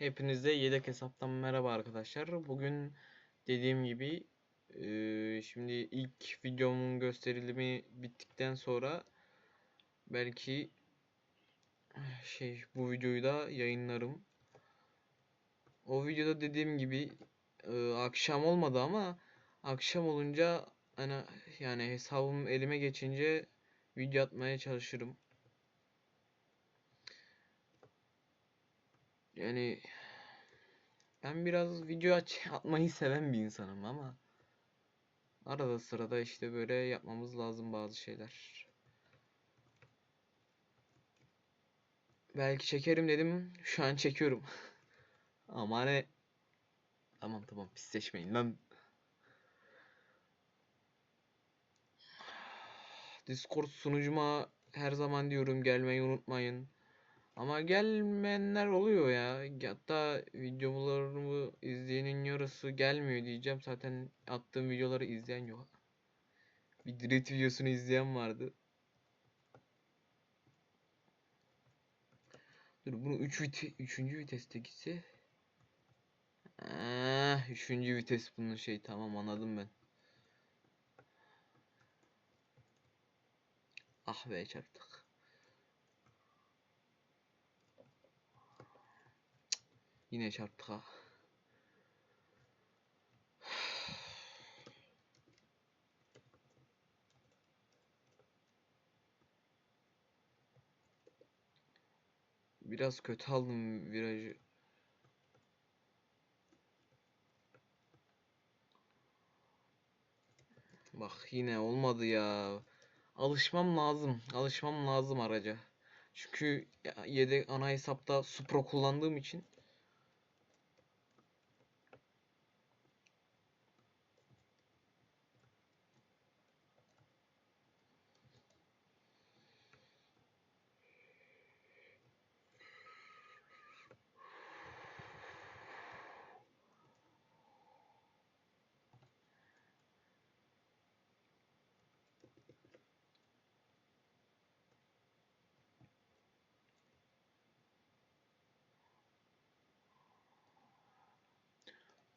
Hepinize yedek hesaptan merhaba arkadaşlar. Bugün dediğim gibi eee, şimdi ilk videomun gösterilimi bittikten sonra belki şey bu videoyu da yayınlarım. O videoda dediğim gibi eee, akşam olmadı ama akşam olunca hani yani hesabım elime geçince video atmaya çalışırım. Yani ben biraz video aç atmayı seven bir insanım ama arada sırada işte böyle yapmamız lazım bazı şeyler. Belki çekerim dedim. Şu an çekiyorum. Ama hani tamam tamam pisleşmeyin lan. Discord sunucuma her zaman diyorum gelmeyi unutmayın. Ama gelmeyenler oluyor ya. Hatta videolarımı izleyenin yarısı gelmiyor diyeceğim. Zaten attığım videoları izleyen yok. Bir direkt videosunu izleyen vardı. Dur bunu 3 vite 3. viteste gitse. Ah, 3. vites bunun şey tamam anladım ben. Ah be çarptık. Yine çarptık ha. Biraz kötü aldım virajı. Bak yine olmadı ya. Alışmam lazım. Alışmam lazım araca. Çünkü yedek ana hesapta Supra kullandığım için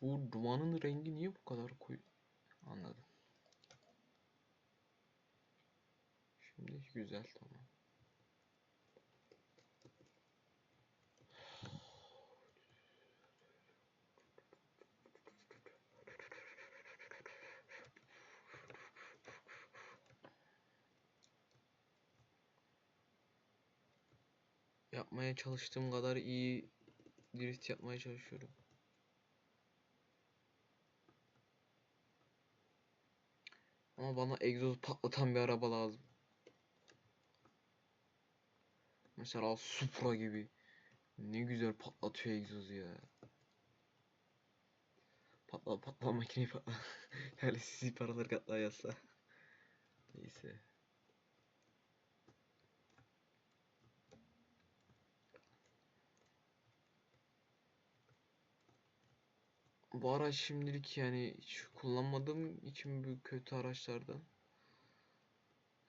bu dumanın rengi niye bu kadar koyu? Anladım. Şimdi güzel tamam. Yapmaya çalıştığım kadar iyi drift yapmaya çalışıyorum. Ama bana egzoz patlatan bir araba lazım. Mesela Supra gibi. Ne güzel patlatıyor egzozu ya. Patla patla makineyi patla. yani sizi paralar katla yazsa. Neyse. Bu araç şimdilik yani hiç kullanmadığım için bu kötü araçlardan.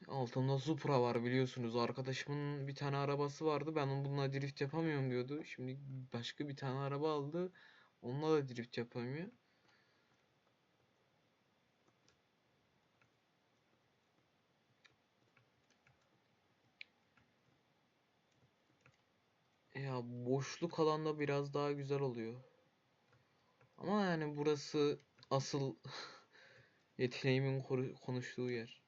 Altında Supra var biliyorsunuz. Arkadaşımın bir tane arabası vardı. Ben bununla drift yapamıyorum diyordu. Şimdi başka bir tane araba aldı. Onunla da drift yapamıyor. Ya boşluk alanda biraz daha güzel oluyor. Ama yani burası asıl yeteneğimin konuştuğu yer.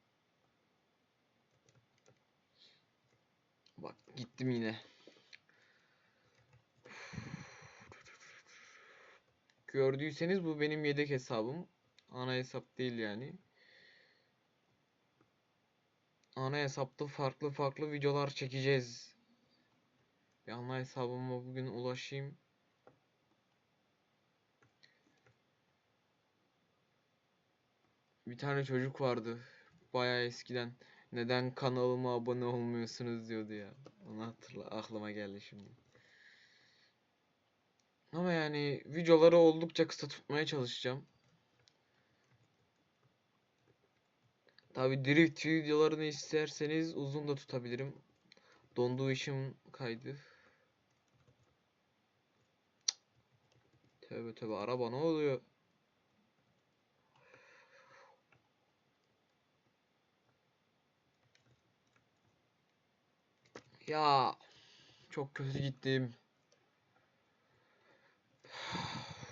Bak gittim yine. Gördüyseniz bu benim yedek hesabım. Ana hesap değil yani. Ana hesapta farklı farklı videolar çekeceğiz. Bir ana hesabıma bugün ulaşayım. Bir tane çocuk vardı. Bayağı eskiden. Neden kanalıma abone olmuyorsunuz diyordu ya. Onu hatırla aklıma geldi şimdi. Ama yani videoları oldukça kısa tutmaya çalışacağım. Tabi drift videolarını isterseniz uzun da tutabilirim. Donduğu için kaydı. Tövbe tövbe araba ne oluyor? Ya çok kötü gittim.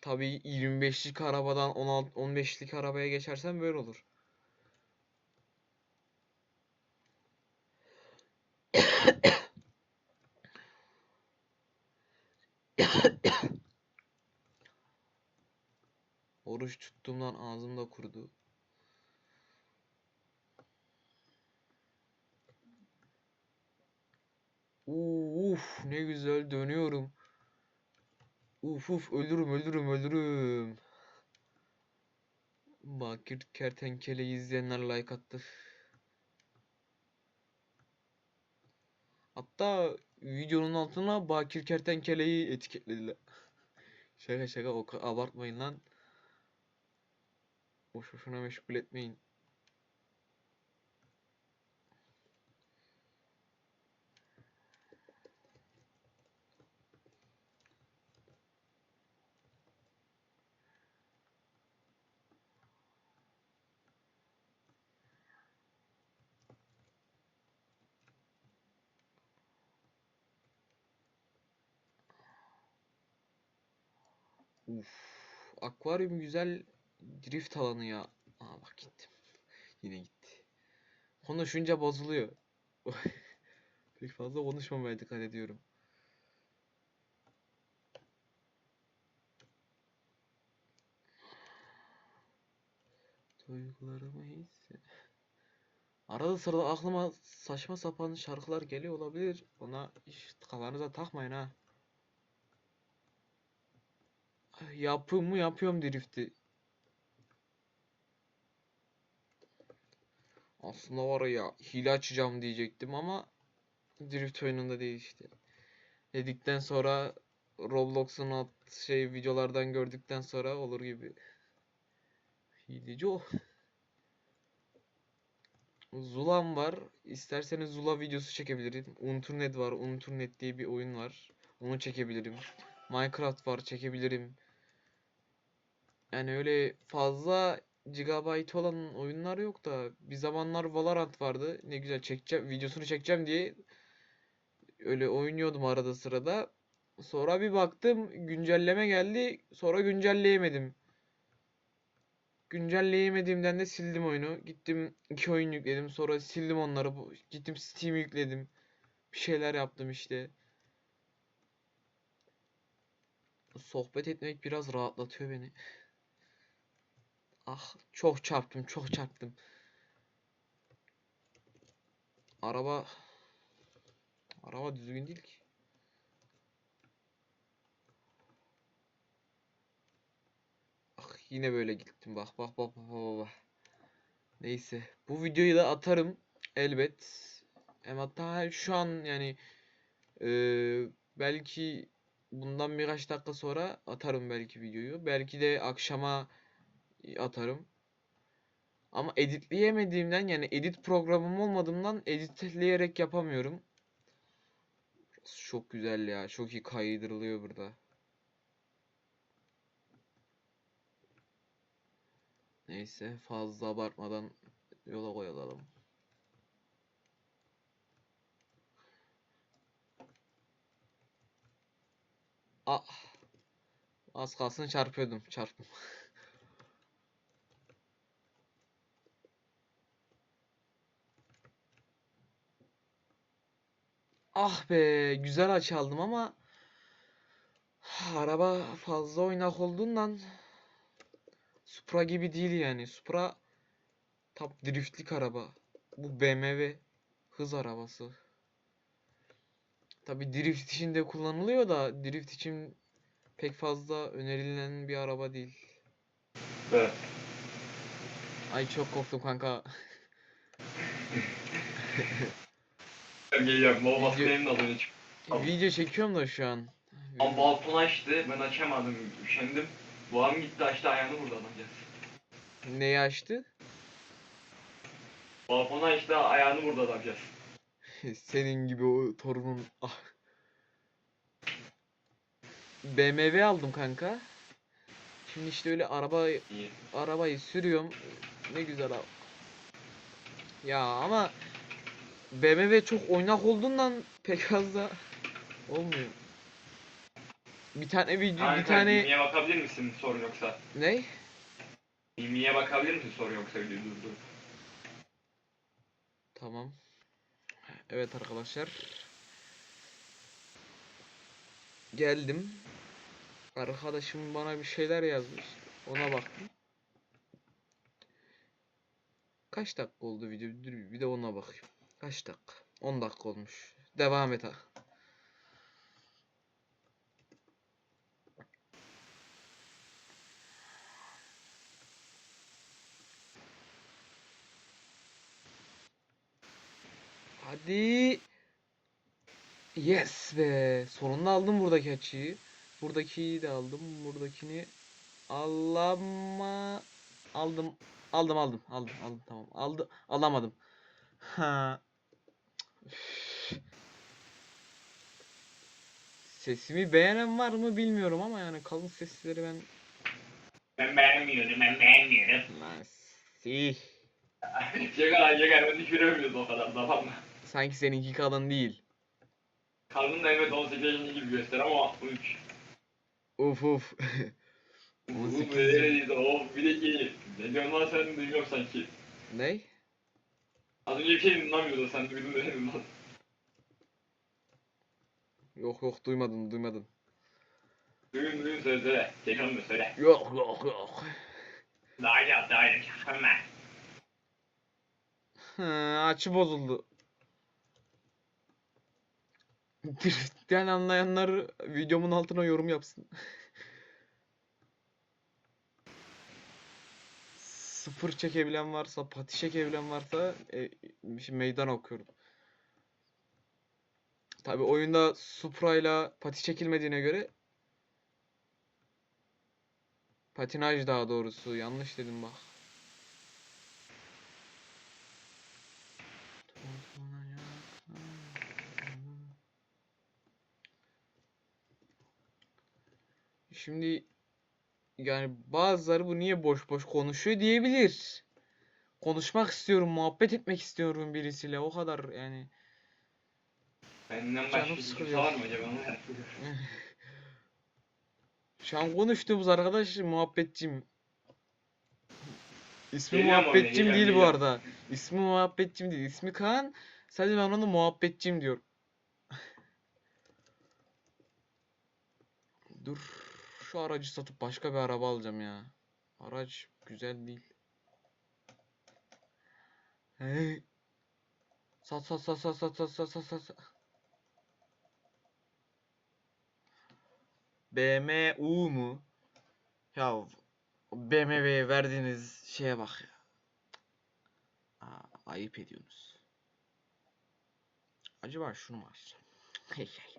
Tabii 25'lik arabadan 16 15'lik arabaya geçersem böyle olur. Oruç tuttuğumdan ağzım da kurudu. Uf ne güzel dönüyorum. Uf uf ölürüm ölürüm ölürüm. Bakir Kertenkele'yi izleyenler like attı. Hatta videonun altına Bakir Kertenkele'yi etiketlediler. Şaka şaka o abartmayın lan. Boş boşuna meşgul etmeyin. Uf, akvaryum güzel drift alanı ya. Aa bak gittim. Yine gitti. Konuşunca bozuluyor. Pek fazla konuşmamaya dikkat ediyorum. Duygularımı hisse. Arada sırada aklıma saçma sapan şarkılar geliyor olabilir. Ona hiç kafanıza takmayın ha. Yapım mı yapıyorum drifti. Aslında var ya hile açacağım diyecektim ama drift oyununda değil işte. Dedikten sonra Roblox'un at şey videolardan gördükten sonra olur gibi. Hileci o. Zula'm var. İsterseniz Zula videosu çekebilirim. Unturnet var. Unturnet diye bir oyun var. Onu çekebilirim. Minecraft var çekebilirim. Yani öyle fazla gigabyte olan oyunlar yok da bir zamanlar Valorant vardı. Ne güzel çekeceğim videosunu çekeceğim diye öyle oynuyordum arada sırada. Sonra bir baktım güncelleme geldi. Sonra güncelleyemedim. Güncelleyemediğimden de sildim oyunu. Gittim iki oyun yükledim. Sonra sildim onları. Gittim Steam yükledim. Bir şeyler yaptım işte. Sohbet etmek biraz rahatlatıyor beni. Ah çok çarptım çok çarptım. Araba araba düzgün değil ki. Ah yine böyle gittim bak bak bak bak bak bak. Neyse bu videoyu da atarım elbet. Hem hatta şu an yani eee, belki bundan birkaç dakika sonra atarım belki videoyu. Belki de akşama atarım. Ama editleyemediğimden yani edit programım olmadığından editleyerek yapamıyorum. Çok güzel ya. Çok iyi kaydırılıyor burada. Neyse fazla abartmadan yola koyulalım. Ah. Az kalsın çarpıyordum. Çarptım. Ah be, güzel açı aldım ama araba fazla oynak olduğundan Supra gibi değil yani. Supra top driftlik araba. Bu BMW hız arabası. Tabi drift için de kullanılıyor da drift için pek fazla önerilen bir araba değil. Evet. Ay çok korktum kanka. Geliyorum. Baba Video- basmayayım da az önce çıktım. Tamam. Video çekiyorum da şu an. Ama balkon açtı. Ben açamadım. Üşendim. Babam gitti açtı ayağını vurdu adamcağız. Neyi açtı? Balkonu açtı ayağını vurdu adamcağız. Senin gibi o torunun ah. BMW aldım kanka. Şimdi işte öyle araba İyi. arabayı sürüyorum. Ne güzel abi. Ya ama BMW çok oynak olduğundan pek fazla olmuyor. Bir tane video, Kanka, bir tane Mimi'ye bakabilir misin sorun yoksa? ne? Mimi'ye bakabilir misin sorun yoksa dur dur dur. Tamam. Evet arkadaşlar. Geldim. Arkadaşım bana bir şeyler yazmış. Ona baktım. Kaç dakika oldu video? Dur bir de ona bakayım. Kaç dakika? 10 dakika olmuş. Devam et ha. Hadi. Yes be. Sonunda aldım buradaki açıyı. Buradakiyi de aldım. Buradakini alama aldım. Aldım aldım aldım aldım tamam. Aldı alamadım. Ha. Sesimi beğenen var mı bilmiyorum ama yani kalın sesleri ben Ben beğenmiyorum ben beğenmiyorum. Nasih. Şaka şaka ben düşüremiyoruz o kadar tamam mı? Sanki seninki kalın değil. Karnın da evet 18 yaşında gibi göster ama 3. Uf uf. Bu 18 böyleydi o bir de ki ne diyorsun lan sen duymuyorum sanki. ne? Az önce bir şey dinlemiyordun sen duydun dedim lan. Yok yok duymadın duymadın. Duyun duyun söyle söyle. Tekrar mı söyle. Yok yok yok. Daha yap daha yap şaka Hı, açı bozuldu. Drift'ten anlayanlar videomun altına yorum yapsın. Sıfır çekebilen varsa, pati çekebilen varsa e, şimdi meydan okuyorum. Tabi oyunda Supra ile pati çekilmediğine göre patinaj daha doğrusu yanlış dedim bak. Şimdi yani bazıları bu niye boş boş konuşuyor diyebilir. Konuşmak istiyorum, muhabbet etmek istiyorum birisiyle. O kadar yani. Benden başka kimse sıkılıyor. var mı acaba? Onu. Şu an konuştuğumuz arkadaş muhabbetçim. İsmi Geliyor mu oraya? muhabbetçim değil bu arada. İsmi muhabbetçim değil. İsmi Kaan. Sadece ben ona muhabbetçim diyorum. Dur. Şu aracı satıp başka bir araba alacağım ya. Araç güzel değil. Hey. Sat sat sat sat sat sat sat sat sat. BMW mu? Ya BMW'ye verdiğiniz şeye bak ya. Aa, ayıp ediyorsunuz. Acaba şunu mu açsam? Hey hey.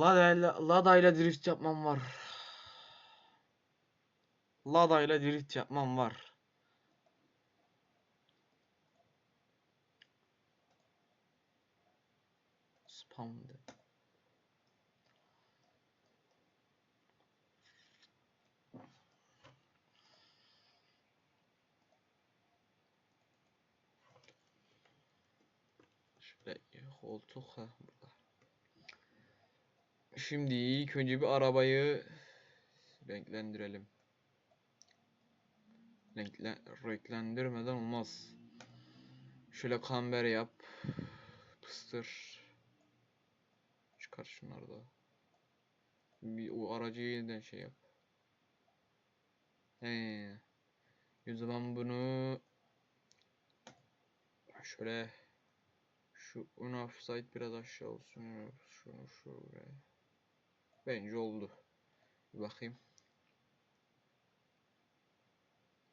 Lada ile Lada ile drift yapmam var. Lada ile drift yapmam var. Spam de. Şöyle koltuk ha burada. Şimdi ilk önce bir arabayı renklendirelim. Renkle renklendirmeden olmaz. Şöyle kamber yap. Pıstır. Çıkar şunları da. Bir o aracı yeniden şey yap. He. O zaman bunu şöyle şu ön offside biraz aşağı olsun. Şunu şöyle. Bence oldu. Bir bakayım.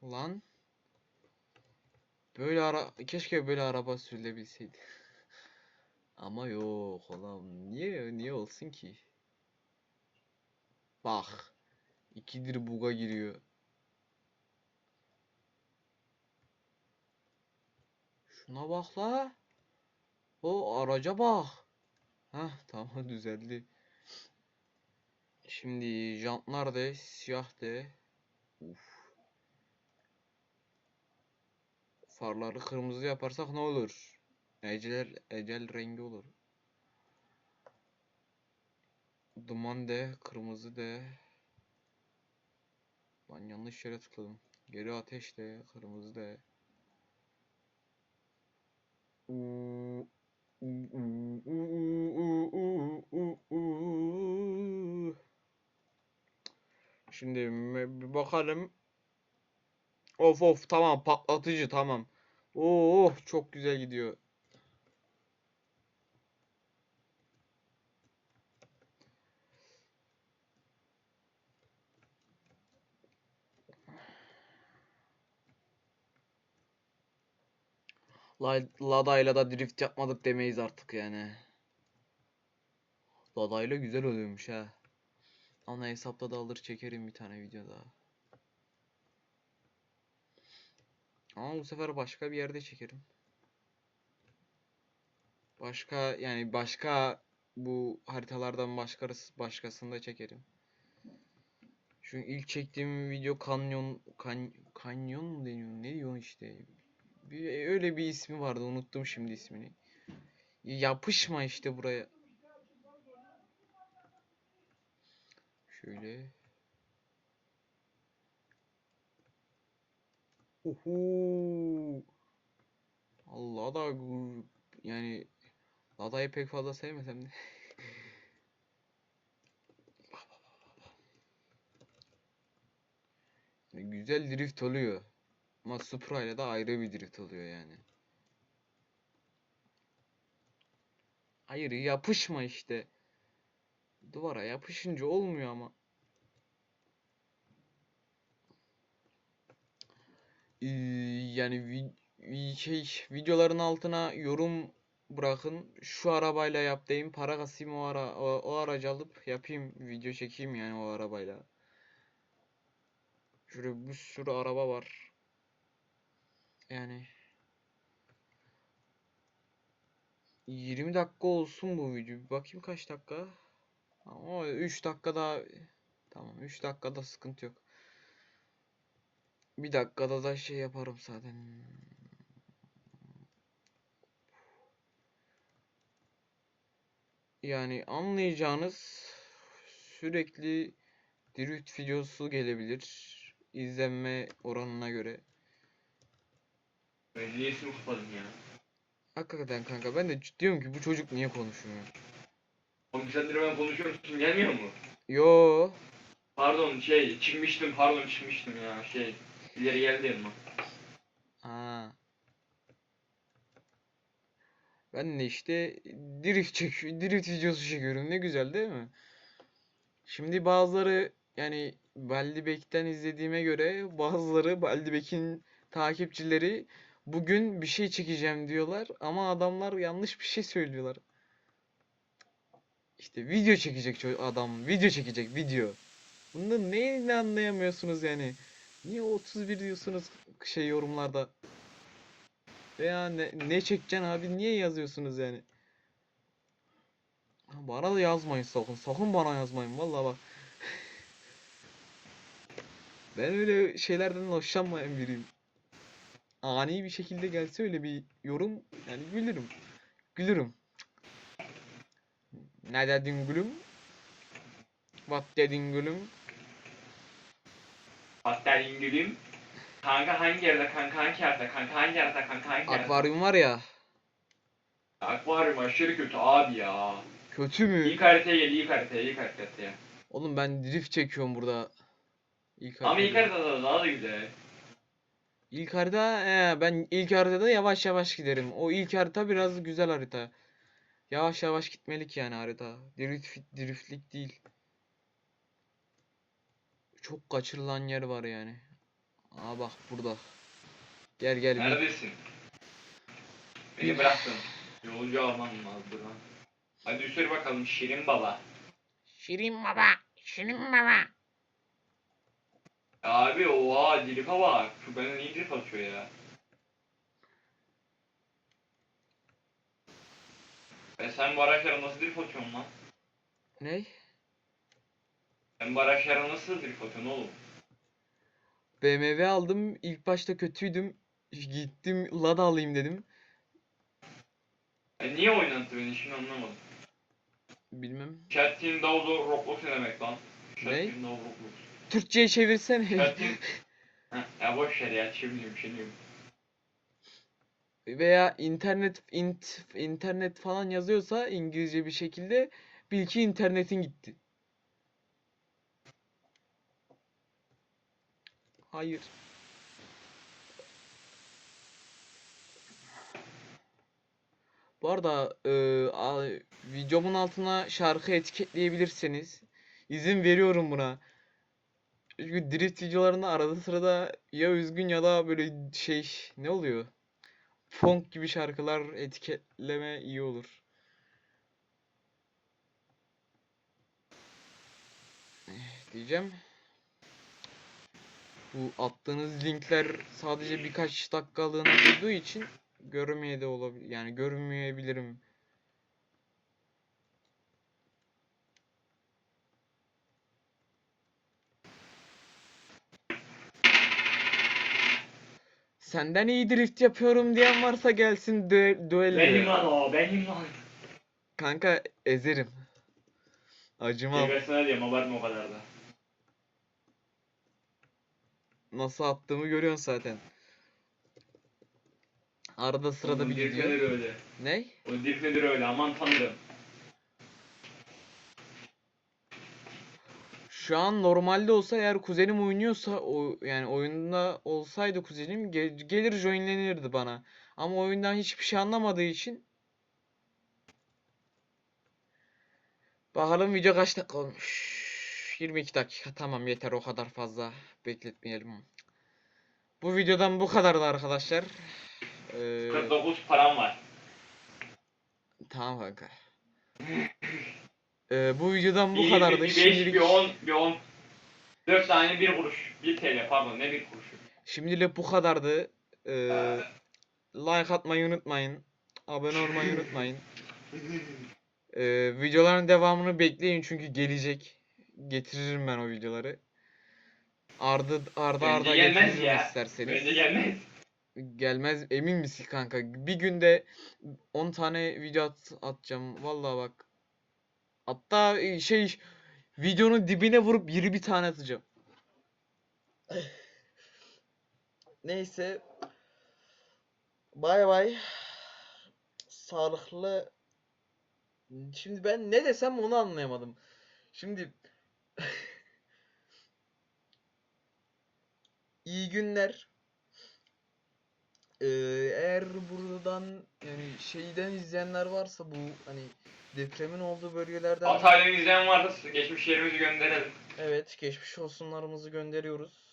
Lan. Böyle ara keşke böyle araba sürülebilseydi. Ama yok oğlum. Niye niye olsun ki? Bak. İkidir buga giriyor. Şuna bak la. O araca bak. Heh tamam düzeldi. Şimdi jantlar de siyah de. Uf. Farları kırmızı yaparsak ne olur? Ecel ecel rengi olur. Duman de, kırmızı de. Lan yanlış yere tıkladım. Geri ateş de, kırmızı de. Uuu, Şimdi bir bakalım. Of of tamam patlatıcı tamam. Oo çok güzel gidiyor. La- Lada'yla da drift yapmadık demeyiz artık yani. Lada'yla güzel oluyormuş ha. Ana hesapta da alır çekerim bir tane video daha. Ama bu sefer başka bir yerde çekerim. Başka yani başka bu haritalardan başkası başkasında çekerim. Çünkü ilk çektiğim video kanyon kan, kanyon mu deniyor? Ne diyor işte? Bir, öyle bir ismi vardı. Unuttum şimdi ismini. Yapışma işte buraya. Şöyle. Uhu. Allah da yani Lada'yı pek fazla sevmesem de. Yani Güzel drift oluyor. Ama Supra ile de ayrı bir drift oluyor yani. Hayır yapışma işte. Duvara yapışınca olmuyor ama. Ee, yani vi- şey videoların altına yorum bırakın. Şu arabayla yap deyin. Para kasayım o ara o, o aracı alıp yapayım video çekeyim yani o arabayla. Şurada bir sürü araba var. Yani 20 dakika olsun bu video. Bir bakayım kaç dakika. Ama 3 dakika daha tamam 3 dakikada sıkıntı yok. Bir dakikada da şey yaparım zaten. Yani anlayacağınız sürekli drift videosu gelebilir. İzlenme oranına göre. Ben niye ismi kapadım ya? Hakikaten kanka ben de diyorum ki bu çocuk niye konuşmuyor? Oğlum sen de ben konuşuyor musun? Gelmiyor mu? Yo Pardon şey çıkmıştım pardon çıkmıştım ya şey. İleri geldi yanıma. Ha. Ben de işte drift çek drift videosu çekiyorum. Ne güzel değil mi? Şimdi bazıları yani Baldibek'ten izlediğime göre bazıları Baldibek'in takipçileri bugün bir şey çekeceğim diyorlar ama adamlar yanlış bir şey söylüyorlar. İşte video çekecek adam, video çekecek video. Bunda neyini anlayamıyorsunuz yani? Niye 31 diyorsunuz şey yorumlarda? Veya ne, ne çekeceksin abi niye yazıyorsunuz yani? Bana da yazmayın sakın. Sakın bana yazmayın vallahi bak. Ben öyle şeylerden hoşlanmayan biriyim. Ani bir şekilde gelse öyle bir yorum yani gülürüm. Gülürüm. Ne dedin gülüm? What dedin gülüm? Hatta İngilizim. Kanka hangi yerde kanka hangi yerde kanka hangi yerde kanka hangi yerde? Akvaryum var ya. Akvaryum aşırı kötü abi ya. Kötü mü? İlk haritaya gel ilk haritaya ilk haritaya. Oğlum ben drift çekiyorum burada. İlk Ama ilk haritada. daha da güzel. İlk harita ee, ben ilk haritada yavaş yavaş giderim. O ilk harita biraz güzel harita. Yavaş yavaş gitmelik yani harita. Drift, driftlik değil. Çok kaçırılan yer var yani. Aa bak burada. Gel gel. Neredesin? Bir- Beni bıraktın. Yolcu almam lazım lan. Hadi üstüne bakalım Şirin Baba. Şirin baba. Şirin baba. Abi oha drift'a bak. Şu benden iyi drift atıyor ya. E sen bu araçlara nasıl drift atıyorsun lan? Ne? Sen bu araçlara nasıl drift atıyorsun oğlum? BMW aldım. İlk başta kötüydüm. Gittim Lada alayım dedim. E niye oynattı beni şimdi anlamadım. Bilmem. Chat Team Dov'da Roblox ne demek lan? Chat Ne? Team Dove Roblox. Türkçe'ye çevirsene. Chat Team... Heh, ya boş ver ya şey diyorum. Veya internet int, internet falan yazıyorsa İngilizce bir şekilde bil ki internetin gitti. Hayır. Bu arada e, a- videomun altına şarkı etiketleyebilirseniz izin veriyorum buna. Çünkü drift videolarında arada sırada ya üzgün ya da böyle şey ne oluyor? Funk gibi şarkılar etiketleme iyi olur. Eh, Diyeceğim. Bu attığınız linkler sadece birkaç dakikalığına durduğu için görmeye de olabilir. Yani görmeyebilirim. Senden iyi drift yapıyorum diyen varsa gelsin due duello. Benim lan o benim lan. Kanka ezerim. Acımam. Zirvesine diyorum abartma o kadar da. Nasıl attığımı görüyorsun zaten. Arada sırada Onun bir gidiyor. öyle? Ne? O drift nedir öyle aman tanrım. Şu an normalde olsa eğer kuzenim oynuyorsa o yani oyunda olsaydı kuzenim ge- gelir joinlenirdi bana. Ama oyundan hiçbir şey anlamadığı için Bakalım video kaç dakika olmuş. 22 dakika. Tamam yeter o kadar fazla bekletmeyelim. Bu videodan bu kadardı arkadaşlar. Ee, 49 param var. tamam kanka. Ee, bu videodan bu kadardı. Bir, bir 5, Şimdilik bir 10, bir 10. 4 tane 1 kuruş. 1 TL pardon ne 1 kuruşu. Şimdilik bu kadardı. Ee, like atmayı unutmayın. Abone olmayı unutmayın. Ee, videoların devamını bekleyin çünkü gelecek. Getiririm ben o videoları. Ardı arda arda gelmez ya. isterseniz. Bence gelmez. Gelmez emin misin kanka? Bir günde 10 tane video at, atacağım. Vallahi bak. Hatta e, şey videonun dibine vurup 20 tane atacağım. Neyse. Bay bay. Sağlıklı. Şimdi ben ne desem onu anlayamadım. Şimdi iyi günler. Ee, eğer buradan yani şeyden izleyenler varsa bu hani depremin olduğu bölgelerden Hatay'dan izleyen varsa geçmiş yerimizi gönderelim. evet geçmiş olsunlarımızı gönderiyoruz.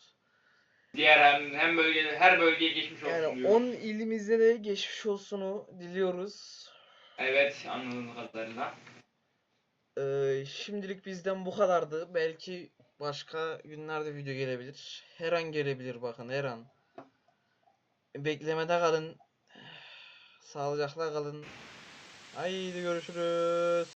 Diğer hem, hem bölge her bölgeye geçmiş olsun Yani diyoruz. 10 ilimizde de geçmiş olsunu diliyoruz. Evet anladığım kadarıyla. Ee, şimdilik bizden bu kadardı. Belki başka günlerde video gelebilir. Her an gelebilir bakın her an. Beklemede kalın. Sağlıcakla kalın. Haydi görüşürüz.